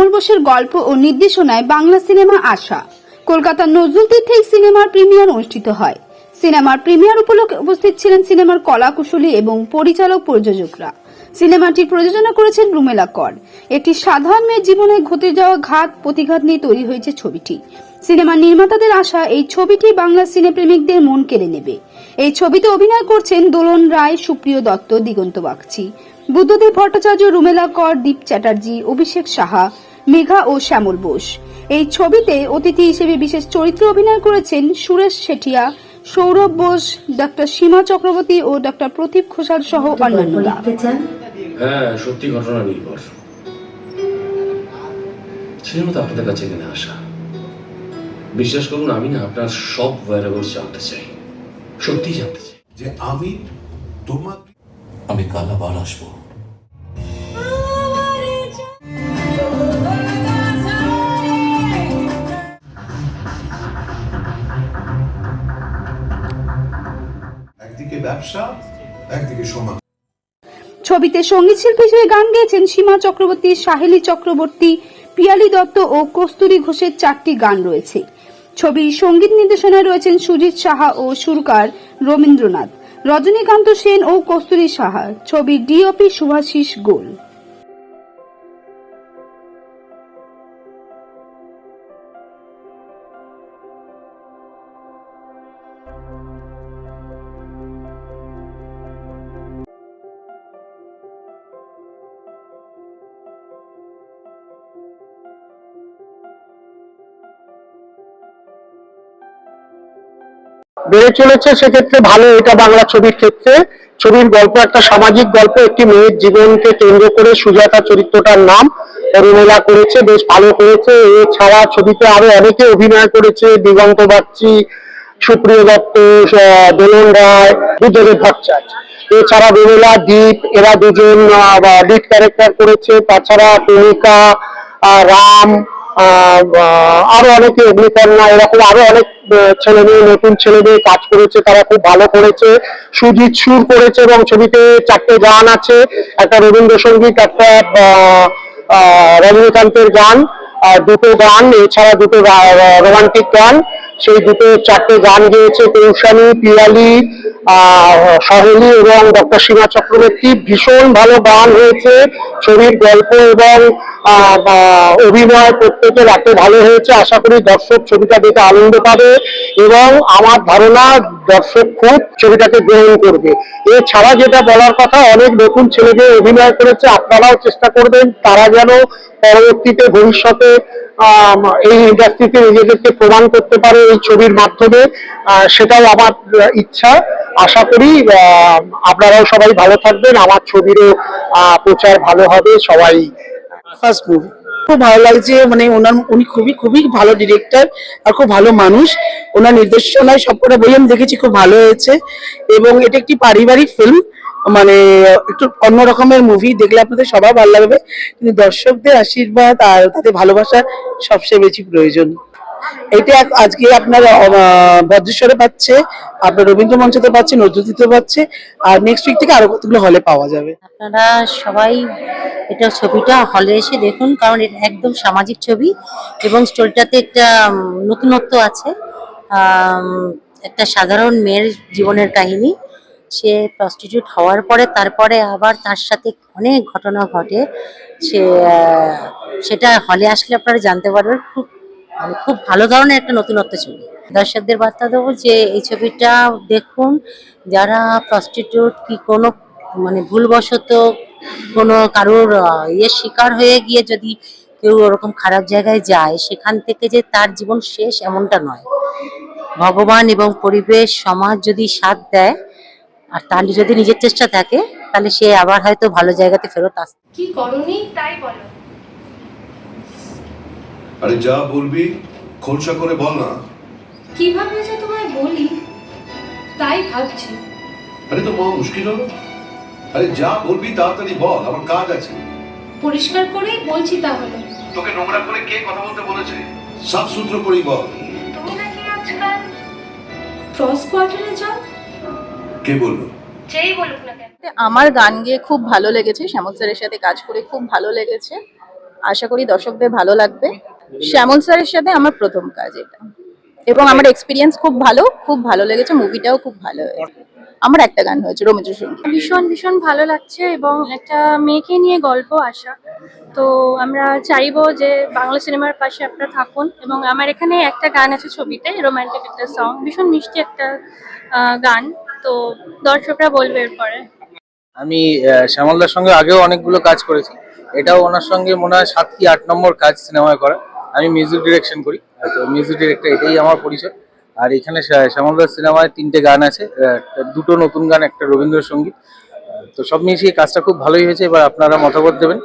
শ্যামল বোসের গল্প ও নির্দেশনায় বাংলা সিনেমা আশা। কলকাতার নজরুল তীর্থে সিনেমার প্রিমিয়ার অনুষ্ঠিত হয়। সিনেমার প্রিমিয়ার উপলক্ষে উপস্থিত ছিলেন সিনেমার কলাকুশলী এবং পরিচালক প্রযোজকরা। সিনেমাটি প্রযোজনা করেছেন রুমেলা কর। একটি সাধারণ মেয়ের জীবনে ঘটে যাওয়া ঘাত প্রতিঘাত নিয়ে তৈরি হয়েছে ছবিটি। সিনেমার নির্মাতাদের আশা, এই ছবিটি বাংলা সিনেপ্রেমিকদের মন কেড়ে নেবে। এই ছবিতে অভিনয় করছেন দোলন রায়, সুপ্রিয় দত্ত, দিগন্ত বাগচি। বুদ্ধদেব ভট্টাচার্য, রুমেলা কর, দীপ চ্যাটার্জি, অভিষেক সাহা মেঘা ও শ্যামল বোস। এই ছবিতে অতিথি হিসেবে বিশেষ চরিত্রে অভিনয় করেছেন সুরেশ শেঠিয়া সৌরভ বোস ডক্টর সীমা চক্রবর্তী ও ডক্টর প্রদীপ ঘোষাল সহ অন্যান্যরা। হ্যাঁ সত্যি ঘটনা নির্ভর। ছিল তো আপনাদের কাছে এখানে আসা। বিশ্বাস করুন আমি না আপনার সব ভ্যারিয়েবলস জানতে চাই। সত্যি জানতে চাই। যে আমি তোমাকে আমি কাল আবার আসব। একদিকে ব্যবসা, একদিকে সমাজ। ছবিতে সংগীত শিল্পী হিসেবে গান গেয়েছেন সীমা চক্রবর্তী, সাহেলি চক্রবর্তী, পিয়ালি দত্ত ও কস্তুরী ঘোষের চারটি গান রয়েছে। ছবির সংগীত নির্দেশনায় রয়েছেন সুজিত সাহা ও সুরকার রবীন্দ্রনাথ, রজনীকান্ত সেন ও কস্তুরী সাহা। ছবির ডিওপি শুভাশিস গোল। বেড়ে চলেছে, সেক্ষেত্রে ভালো এটা বাংলা ছবির ক্ষেত্রে। ছবির গল্প একটা সামাজিক গল্প, একটি মেয়ের জীবনকে কেন্দ্র করে সুজাতা চরিত্রটার নাম অরুণেলা করেছে, বেশ ভালো করেছে। এছাড়া ছবিতে আরও অনেকে অভিনয় করেছে, দিগন্ত বাগচি, সুপ্রিয় দত্ত দোলন রায় বুদ্ধদেব ভট্টাচার্য। এছাড়া রুমেলা দীপ, এরা দুজন লিড ক্যারেক্টার করেছে। তাছাড়া প্রেমিকা রাম আরও অনেকে, অগ্নিকন্যা, এরকম আরও অনেক ছেলে মেয়ে, নতুন ছেলে মেয়ে কাজ করেছে, তারা খুব ভালো করেছে। সুজিত সুর করেছে এবং ছবিতে চারটে গান আছে। একটা রবীন্দ্রসঙ্গীত, একটা রজনীকান্তের গান দুটো গান, এছাড়া দুটো রোমান্টিক গান। সেই দুটো চারটে গান গেয়েছে, কৌশানী, পিয়ালি সহেলি এবং ডক্টর সীমা চক্রবর্তী ভীষণ ভালো গান হয়েছে। ছবির গল্প এবং অভিনয় প্রত্যেকের এত ভালো হয়েছে। আশা করি দর্শক ছবিটা দেখে আনন্দ পাবে এবং আমার ধারণা দর্শক খুব ছবিটাকে গ্রহণ করবে। এছাড়া যেটা বলার কথা, অনেক নতুন ছেলেমেয়ে অভিনয় করেছে। আপনারাও চেষ্টা করবেন, তারা যেন পরবর্তীতে ভবিষ্যতে এই ইন্ডাস্ট্রিতে নিজেদেরকে প্রমাণ করতে পারে এই ছবির মাধ্যমে সেটাও আমার ইচ্ছা। আশা করি আপনারাও সবাই ভালো থাকবেন। আমার ছবিরও প্রচার ভালো হবে, সবাই। ফার্স্ট খুব ভালো লাগছে মানে ওনার, উনি খুবই খুবই ভালো ডিরেক্টর আর খুব ভালো মানুষ। ওনার নির্দেশনায় সবকটা বই আমি দেখেছি, খুব ভালো হয়েছে। এবং এটা একটি পারিবারিক ফিল্ম মানে একটু অন্য রকমের মুভি দেখলে আপনাদের সবার ভালো লাগবে। কিন্তু দর্শকদের আশীর্বাদ আর তাদের ভালোবাসা সবচেয়ে বেশি প্রয়োজন। এটা আজকে আপনার ভদ্রেশ্বরে পাচ্ছে, আপনার রবীন্দ্র মঞ্চতে পাচ্ছে নজরুলতে পাচ্ছে, আর নেক্সট উইক থেকে আরও কতগুলো হলে পাওয়া যাবে। আপনারা সবাই এটা ছবিটা হলে এসে দেখুন, কারণ এটা একদম সামাজিক ছবি এবং স্টোরিটাতে একটা নতুনত্ব আছে। একটা সাধারণ মেয়ের জীবনের কাহিনী। সে প্রস্টিটিউট হওয়ার পরে তারপরে আবার তার সাথে অনেক ঘটনা ঘটে। সে সেটা হলে আসলে আপনারা জানতে পারবেন। খুব মানে খুব ভালো ধরনের একটা নতুনত্ব ছবি। দর্শকদের বার্তা দেবো যে এই ছবিটা দেখুন, যারা প্রস্টিটিউট কি কোনো মানে ভুলবশত কোনো কারোর ইয়ের শিকার হয়ে গিয়ে যদি কেউ ওরকম খারাপ জায়গায় যায়, সেখান থেকে যে তার জীবন শেষ এমনটা নয়। ভগবান এবং পরিবেশ, সমাজ যদি সাথ দেয় আর তার যদি নিজের চেষ্টা থাকে তাহলে সে আবার হয়তো ভালো জায়গাতে ফেরত আসতে কি করনি? তাই বলো। আরে যা বলবি খোলসা করে বল না। কীভাবে যে তোমায় বলি তাই ভাবছি। আরে তো মহা মুশকিল হলো। আরে যা বলবি তাড়াতাড়ি বল আমার কাজ আছে। পরিষ্কার করেই বলছি তাহলে। তোকে নোংরা করে কে কথা বলতে বলেছে? সাফ সূত্র করেই বল। তুমি নাকি আজকাল ক্রস কোয়ার্টারে যাও? কে বলল? যেই বলুক না কেন। আমার গান গেয়ে খুব ভালো লেগেছে শ্যামল স্যারের সাথে কাজ করে খুব ভালো লেগেছে। আশা করি দর্শকদের ভালো লাগবে। শ্যামল স্যারের সাথে আমার প্রথম কাজ এটা। এবং আমার এক্সপিরিয়েন্স খুব ভালো খুব ভালো লেগেছে মুভিটাও খুব ভালো হয়েছে। আমার একটা গান হয়েছে রবীন্দ্র সংগীত। ভীষণ ভীষণ ভালো লাগছে এবং একটা মেয়েকে নিয়ে গল্প আসা তো আমরা চাইব যে বাংলা সিনেমার পাশে আপনারা থাকুন এবং আমার এখানে একটা গান আছে ছবিতে রোমান্টিক একটা সং ভীষণ মিষ্টি একটা গান। তো দর্শকরা বলবে এরপরে। আমি শ্যামলদার সঙ্গে আগেও অনেকগুলো কাজ করেছি। এটাও ওনার সঙ্গে মনে হয় সাত কি আট নম্বর কাজ সিনেমায় করা। আমি মিউজিক ডিরেকশন করি, তো মিউজিক ডিরেক্টর এটাই আমার পরিচয়। আর এখানে শ্যা- শ্যামলদার সিনেমায় তিনটে গান আছে দুটো নতুন গান, একটা রবীন্দ্রসঙ্গীত। তো সব মিশিয়ে কাজটা খুব ভালোই হয়েছে। এবার আপনারা মতামত দেবেন।